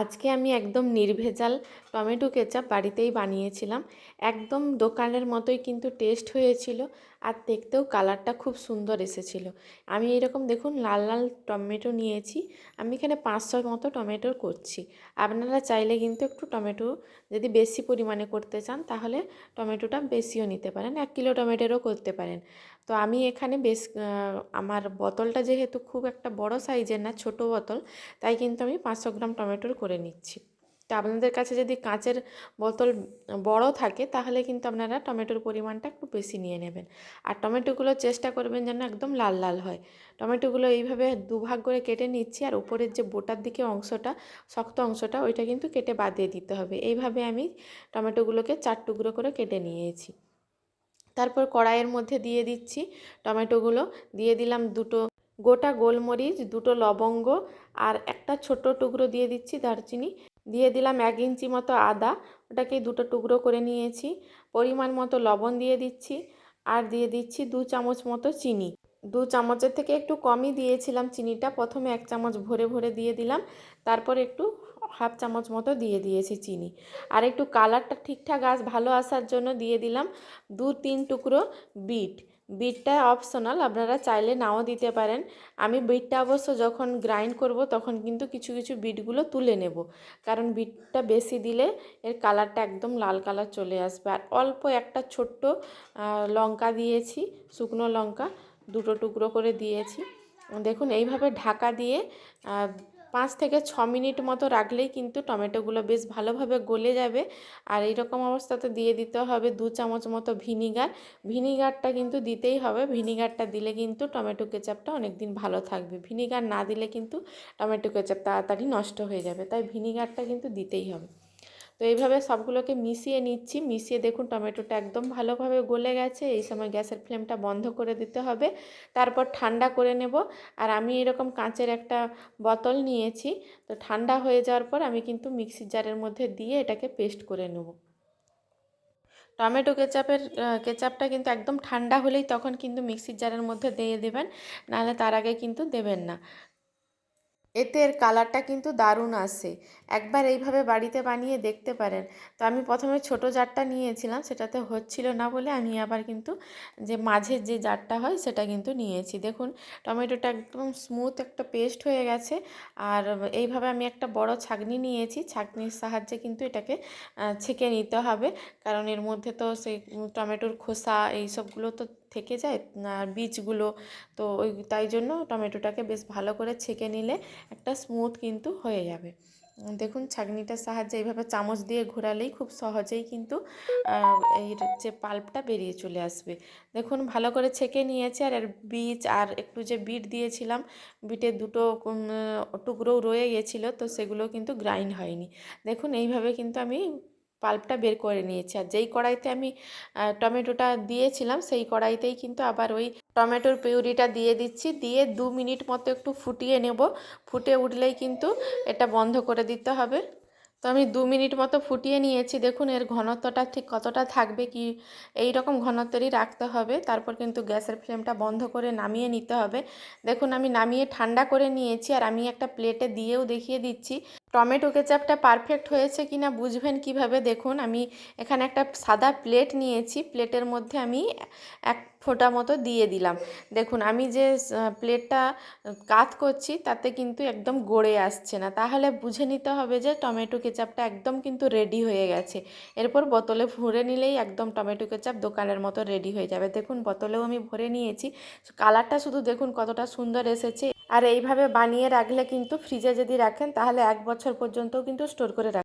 আজকে আমি একদম নির্ভেজাল টমেটো কেচাপ বাড়িতেই বানিয়েছিলাম। একদম দোকানের মতোই কিন্তু টেস্ট হয়েছিল আর দেখতেও কালারটা খুব সুন্দর এসেছিল। আমি এরকম দেখুন লাল লাল টমেটো নিয়েছি, আমি এখানে পাঁচশোর মতো টমেটো করছি। আপনারা চাইলে কিন্তু একটু টমেটো যদি বেশি পরিমাণে করতে চান, তাহলে টমেটোটা বেশিও নিতে পারেন, এক কিলো টমেটোরও করতে পারেন। তো আমি এখানে বেশ আমার বোতলটা যেহেতু খুব একটা বড় সাইজের না, ছোট বোতল, তাই কিন্তু আমি পাঁচশো গ্রাম টমেটোর করে নিচ্ছি। তো আপনাদের কাছে যদি কাঁচের বোতল বড় থাকে, তাহলে কিন্তু আপনারা টমেটোর পরিমাণটা একটু বেশি নিয়ে নেবেন। আর টমেটোগুলো চেষ্টা করবেন যেন একদম লাল লাল হয়। টমেটোগুলো এইভাবে দুভাগ করে কেটে নিচ্ছি, আর উপরের যে বোটার দিকে অংশটা, শক্ত অংশটা, ওইটা কিন্তু কেটে বাদ দিয়ে দিতে হবে। এইভাবে আমি টমেটোগুলোকে চার টুকরো করে কেটে নিয়েছি। তারপর কড়াইয়ের মধ্যে দিয়ে দিচ্ছি টমেটোগুলো। দিয়ে দিলাম দুটো, গোটা গোলমরিচ, দুটো লবঙ্গ আর একটা ছোট টুকরো দিয়ে দিচ্ছি দারচিনি। দিয়ে দিলাম এক ইঞ্চি মতো আদা, ওটাকে দুটো টুকরো করে নিয়েছি। পরিমাণ মতো লবণ দিয়ে দিচ্ছি আর দিয়ে দিচ্ছি দু চামচ মতো চিনি। দু চামচের থেকে একটু কমই দিয়েছিলাম চিনিটা, প্রথমে এক চামচ ভরে ভরে দিয়ে দিলাম। তারপর একটু হাফ চামচ মতো দিয়ে দিয়েছি চিনি। আর একটু কালারটা ঠিকঠাক আস, ভালো আসার জন্য দিয়ে দিলাম দু তিন টুকরো বিট। বিটটা অপশনাল আপনারা চাইলে নাও দিতে পারেন। আমি বিটটা অবশ্য যখন গ্রাইন্ড করব তখন কিন্তু কিছু কিছু বিটগুলো তুলে নেব। কারণ বিটটা বেশি দিলে এর কালারটা একদম লাল কালার চলে আসবে। আর অল্প একটা ছোট্ট লঙ্কা দিয়েছি, শুকনো লঙ্কা, দুটো টুকরো করে দিয়েছি। দেখুন, এইভাবে ঢাকা দিয়ে পাঁচ থেকে ছ মিনিট মতো রাখলেই কিন্তু টমেটোগুলো বেশ ভালোভাবে গলে যাবে। আর এইরকম অবস্থাতে দিয়ে দিতে হবে দু চামচ মতো ভিনিগার। ভিনিগারটা কিন্তু দিতেই হবে। ভিনিগারটা দিলে কিন্তু টমেটো কেচাপটা অনেক দিন ভালো থাকবে। ভিনিগার না দিলে কিন্তু টমেটো কেচাপ তাড়াতাড়ি নষ্ট হয়ে যাবে। তাই ভিনিগারটা কিন্তু দিতেই হবে। তো এইভাবে সবগুলোকে মিশিয়ে নিচ্ছি। মিশিয়ে দেখুন টমেটোটা একদম ভালোভাবে গলে গেছে। এই সময় গ্যাসের ফ্লেমটা বন্ধ করে দিতে হবে। তারপর ঠান্ডা করে নেব। আর আমি এরকম কাঁচের একটা বোতল নিয়েছি। তো ঠান্ডা হয়ে যাওয়ার পর আমি কিন্তু মিক্সির জারের মধ্যে দিয়ে এটাকে পেস্ট করে নেব। টমেটো কেচাপের কেচাপটা কিন্তু একদম ঠান্ডা হলেই তখন কিন্তু মিক্সির জারের মধ্যে দিয়ে দেবেন। নাহলে তার আগে কিন্তু দেবেন না। এতে এর কালারটা কিন্তু দারুণ আসে। একবার এইভাবে বাড়িতে বানিয়ে দেখতে পারেন। তো আমি প্রথমে ছোট জারটা নিয়েছিলাম, সেটাতে হচ্ছিল না বলে আমি আবার কিন্তু যে মাঝের যে জারটা হয়, সেটা কিন্তু নিয়েছি। দেখুন, টমেটোটা একদম স্মুথ একটা পেস্ট হয়ে গেছে। আর এইভাবে আমি একটা বড় ছাঁকনি নিয়েছি। ছাঁকনির সাহায্যে কিন্তু এটাকে ছেঁকে নিতে হবে। কারণ এর মধ্যে তো সেই টমেটোর খোসা এইসবগুলো তো থেকে যায় বীজগুলো তো ওই তাই জন্য টমেটোটাকে বেশ ভালো করে ছেঁকে নিলে একটা স্মুথ কিন্তু হয়ে যাবে। দেখুন ছাঁকনিটার সাহায্যে এইভাবে চামচ দিয়ে ঘোরালেই খুব সহজেই কিন্তু এই যে পাল্পটা বেরিয়ে চলে আসবে। দেখুন ভালো করে ছেঁকে নিয়েছে, আর এর বীজ আর একটু যে বিট দিয়েছিলাম বিটের দুটো টুকরোও রয়ে গেছিল, তো সেগুলো কিন্তু গ্রাইন্ড হয়নি। দেখুন এইভাবে কিন্তু আমি পাল্পটা বের করে নিয়েছি। আর যেই কড়াইতে আমি টমেটোটা দিয়েছিলাম, সেই কড়াইতেই কিন্তু আবার ওই টমেটোর পিউরিটা দিয়ে দিচ্ছি। দিয়ে দু মিনিট মতো একটু ফুটিয়ে নেব। ফুটে উঠলেই কিন্তু এটা বন্ধ করে দিতে হবে। তো আমি দু মিনিট মতো ফুটিয়ে নিয়েছি। দেখুন, এর ঘনত্বটা ঠিক কতটা থাকবে, কি এই রকম ঘনত্বেরই রাখতে হবে। তারপর কিন্তু গ্যাসের ফ্লেমটা বন্ধ করে নামিয়ে নিতে হবে। দেখুন, আমি নামিয়ে ঠান্ডা করে নিয়েছি আর আমি একটা প্লেটে দিয়েও দেখিয়ে দিচ্ছি। টমেটো কেচাপটা পারফেক্ট হয়েছে কি না বুঝবেন কীভাবে? দেখুন, আমি এখানে একটা সাদা প্লেট নিয়েছি। প্লেটের মধ্যে আমি এক ফোঁটা মতো দিয়ে দিলাম। দেখুন, আমি যে প্লেটটা কাত করছি, তাতে কিন্তু একদম গড়ে আসছে না। তাহলে বুঝে নিতে হবে যে, টমেটো কেচাপটা একদম কিন্তু রেডি হয়ে গেছে। এরপর বোতলে ভরে নিলেই একদম টমেটো কেচাপ দোকানের মতো রেডি হয়ে যাবে। দেখুন, বোতলেও আমি ভরে নিয়েছি। কালারটা শুধু দেখুন কতটা সুন্দর এসেছে। আর এইভাবে বানিয়ে রাখলে কিন্তু ফ্রিজে যদি রাখেন, তাহলে এক বছর পর্যন্তও কিন্তু স্টোর করে রাখ